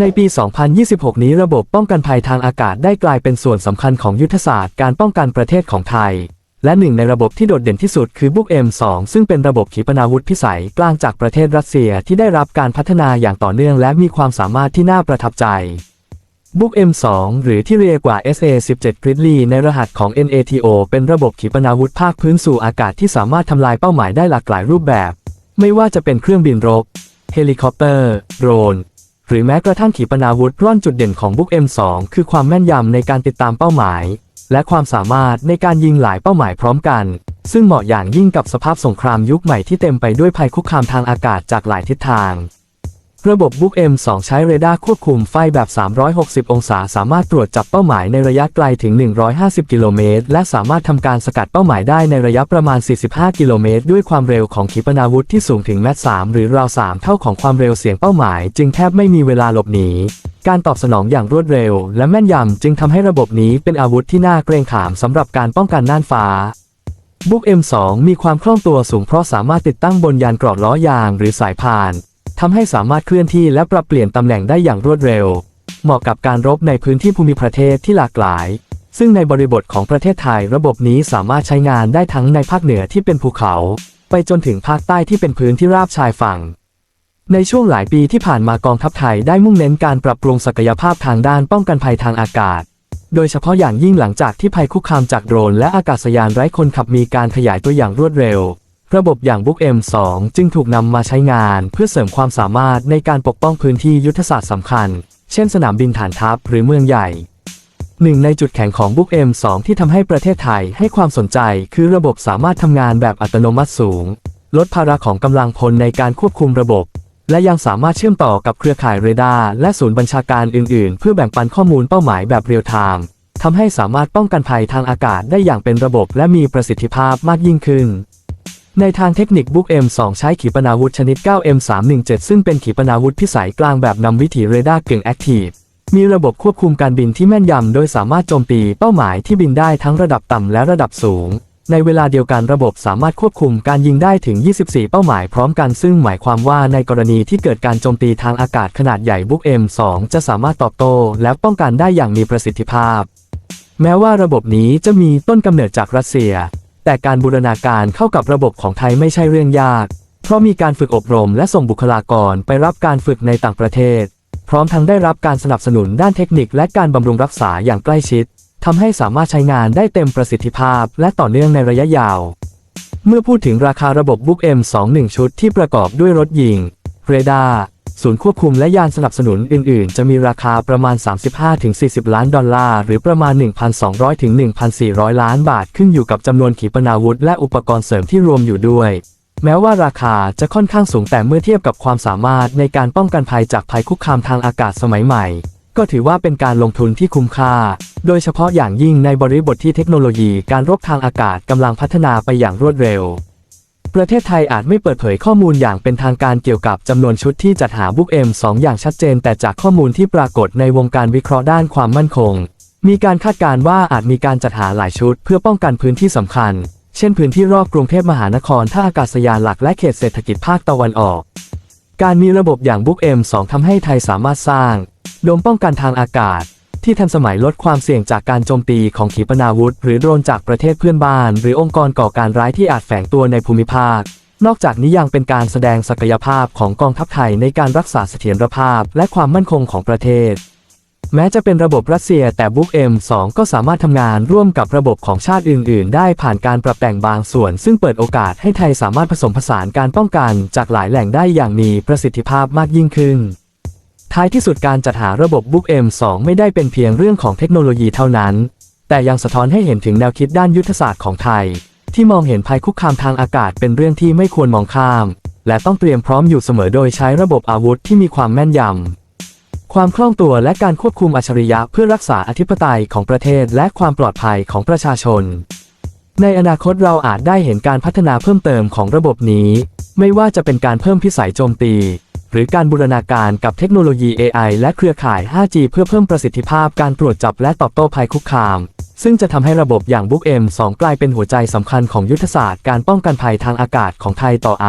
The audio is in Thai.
ในปี 2026 นี้ระบบป้องกันภัยทางอากาศได้กลายเป็นส่วนสำคัญของยุทธศาสตร์การป้องกันประเทศของไทย และหนึ่งในระบบที่โดดเด่นที่สุดคือบุก M2 ซึ่งเป็นระบบขีปนาวุธพิสัยกลางจากประเทศรัสเซียที่ได้รับการพัฒนาอย่างต่อเนื่องและมีความสามารถที่น่าประทับใจบุก M2 หรือที่เรียกว่า SA-17 Gridley ในรหัสของ NATO เป็นระบบขีปนาวุธภาคพื้นสู่อากาศที่สามารถทำลายเป้าหมายได้หลากหลายรูปแบบ ไม่ว่าจะเป็นเครื่องบินรบ เฮลิคอปเตอร์ โดรน หรือแม้กระทั่งขีปนาวุธร่อนจุดเด่นของบุก M2 คือความแม่นยำในการติดตามเป้าหมาย และความสามารถในการยิงหลายเป้าหมายพร้อมกัน ซึ่งเหมาะอย่างยิ่งกับสภาพสงครามยุคใหม่ที่เต็มไปด้วยภัยคุกคามทางอากาศจากหลายทิศทาง ระบบบุก M2 ใช้เรดาร์ควบคุมไฟแบบ 360 องศา สามารถตรวจจับเป้าหมายในระยะไกลถึง 150 กิโลเมตร และสามารถทำการสกัดเป้าหมายได้ในระยะประมาณ 45 กิโลเมตร ด้วยความเร็วของขีปนาวุธที่สูงถึงแมต3หรือราว 3 เท่าของความเร็วเสียงเป้าหมาย จึงแทบไม่มีเวลาหลบหนี การตอบสนองอย่างรวดเร็ว และแม่นยำจึงทำให้ระบบนี้เป็นอาวุธที่น่าเกรงขามสำหรับการป้องกันน่านฟ้าบุก M2 มีความคล่องตัวสูงเพราะสามารถติดตั้งบนยานกรอดล้อยางหรือสายพาน ทำให้สามารถเคลื่อนที่และปรับเปลี่ยนตำแหน่งได้อย่างรวดเร็ว เหมาะกับการรบในพื้นที่ภูมิประเทศที่หลากหลาย ซึ่งในบริบทของประเทศไทยระบบนี้สามารถใช้งานได้ทั้งในภาคเหนือที่เป็นภูเขา ไปจนถึงภาคใต้ที่เป็นพื้นที่ราบชายฝั่ง ในช่วงหลายปีที่ผ่านมากองทัพไทยได้มุ่งเน้นการปรับปรุงศักยภาพทางด้านป้องกันภัยทางอากาศโดยเฉพาะอย่างยิ่งหลังจากที่ภัยคุกคามจากโดรนและอากาศยานไร้คนขับมีการขยายตัวอย่างรวดเร็ว ระบบอย่างบุก M2 จึงถูกนำมาใช้งานเพื่อเสริมความสามารถในการปกป้องพื้นที่ยุทธศาสตร์สำคัญ เช่นสนามบินฐานทัพหรือเมืองใหญ่ หนึ่งในจุดแข็งของบุก M2 ที่ทำให้ประเทศไทยให้ความสนใจ คือระบบสามารถทำงานแบบอัตโนมัติสูง ลดภาระของกำลังพลในการควบคุมระบบ และยังสามารถเชื่อมต่อกับเครือข่ายเรดาร์และศูนย์บัญชาการอื่น ๆ เพื่อแบ่งปันข้อมูลเป้าหมายแบบเรียลไทม์ทำให้สามารถป้องกันภัยทางอากาศได้อย่างเป็นระบบและมีประสิทธิภาพมากยิ่งขึ้น ในทางเทคนิคบุก M2 ใช้ขีปนาวุธชนิด 9M317 ซึ่งเป็นขีปนาวุธพิสัยกลางแบบนำวิถีเรดาร์กึ่งแอคทีฟ มีระบบควบคุมการบินที่แม่นยำ โดยสามารถโจมตีเป้าหมายที่บินได้ทั้งระดับต่ำและระดับสูง ในเวลาเดียวกันระบบสามารถควบคุมการยิงได้ถึง 24 เป้าหมายพร้อมกันซึ่งหมายความว่าในกรณีที่เกิดการโจมตีทางอากาศขนาดใหญ่บุก M2 จะสามารถตอบโต้และป้องกันได้อย่างมีประสิทธิภาพ แม้ว่าระบบนี้จะมีต้นกำเนิดจากรัสเซีย แต่การบูรณาการเข้ากับระบบของไทยไม่ใช่เรื่องยาก เพราะมีการฝึกอบรมและส่งบุคลากรไปรับการฝึกในต่างประเทศ พร้อมทั้งได้รับการสนับสนุนด้านเทคนิคและการบำรุงรักษาอย่างใกล้ชิดทำให้สามารถใช้งานได้เต็มประสิทธิภาพและต่อเนื่องในระยะยาว เมื่อพูดถึงราคาระบบบุ๊ก M21 ชุดที่ประกอบด้วยรถยิง เรดาร์ ศูนย์ควบคุมและยานสนับสนุนอื่น ๆ จะมีราคาประมาณ 35-40 ล้านดอลลาร์ หรือประมาณ 1,200-1,400 ล้านบาทขึ้นอยู่กับจำนวนขีปนาวุธและอุปกรณ์เสริมที่รวมอยู่ด้วย แม้ว่าราคาจะค่อนข้างสูงแต่เมื่อเทียบกับความสามารถในการป้องกันภัยจากภัยคุกคามทางอากาศสมัยใหม่ ก็ถือว่าเป็นการลงทุนที่คุ้มค่า โดยเฉพาะอย่างยิ่งในบริบทที่เทคโนโลยีการรบทางอากาศกำลังพัฒนาไปอย่างรวดเร็ว ประเทศไทยอาจไม่เปิดเผยข้อมูลอย่างเป็นทางการเกี่ยวกับจำนวนชุดที่จัดหาบุก M2 อย่างชัดเจน แต่จากข้อมูลที่ปรากฏในวงการวิเคราะห์ด้านความมั่นคง มีการคาดการณ์ว่าอาจมีการจัดหาหลายชุด เพื่อป้องกันพื้นที่สำคัญ เช่นพื้นที่รอบกรุงเทพมหานครท่าอากาศยานหลักและเขตเศรษฐกิจภาคตะวันออก การมีระบบอย่างบุก M2 ทำให้ไทยสามารถสร้าง โดมป้องกันทางอากาศ ที่ทันสมัยลดความเสี่ยงจากการโจมตีของขีปนาวุธ หรือโดรนจากประเทศเพื่อนบ้าน หรือองค์กรก่อการร้ายที่อาจแฝงตัวในภูมิภาค นอกจากนี้ยังเป็นการแสดงศักยภาพของกองทัพไทยในการรักษาเสถียรภาพ และความมั่นคงของประเทศ แม้จะเป็นระบบรัสเซียแต่บุ๊ก M2 ก็สามารถทำงานร่วมกับระบบของชาติอื่น ๆ ได้ผ่านการปรับแต่งบางส่วน ซึ่งเปิดโอกาสให้ไทยสามารถผสมผสานการป้องกันจากหลายแหล่งได้อย่างมีประสิทธิภาพมากยิ่งขึ้น ท้ายที่สุดการจัดหาระบบบุ๊ก M2 ไม่ได้เป็นเพียงเรื่องของเทคโนโลยีเท่านั้น แต่ยังสะท้อนให้เห็นถึงแนวคิดด้านยุทธศาสตร์ของไทย ที่มองเห็นภัยคุกคามทางอากาศเป็นเรื่องที่ไม่ควรมองข้าม และต้องเตรียมพร้อมอยู่เสมอโดยใช้ระบบอาวุธที่มีความแม่นยำ ความคล่องตัวและการควบคุมอัจฉริยะเพื่อรักษาอธิปไตยของประเทศและความปลอดภัยของประชาชน ในอนาคตเราอาจได้เห็นการพัฒนาเพิ่มเติมของระบบนี้ ไม่ว่าจะเป็นการเพิ่มพิสัยโจมตี หรือการบูรณาการกับเทคโนโลยี AI และเครือข่าย 5G เพื่อเพิ่มประสิทธิภาพการตรวจจับและตอบโต้ภัยคุกคาม ซึ่งจะทำให้ระบบอย่าง BookM 2 กลายเป็นหัวใจสำคัญของยุทธศาสตร์การป้องกันภัยทางอากาศของไทยต่อไป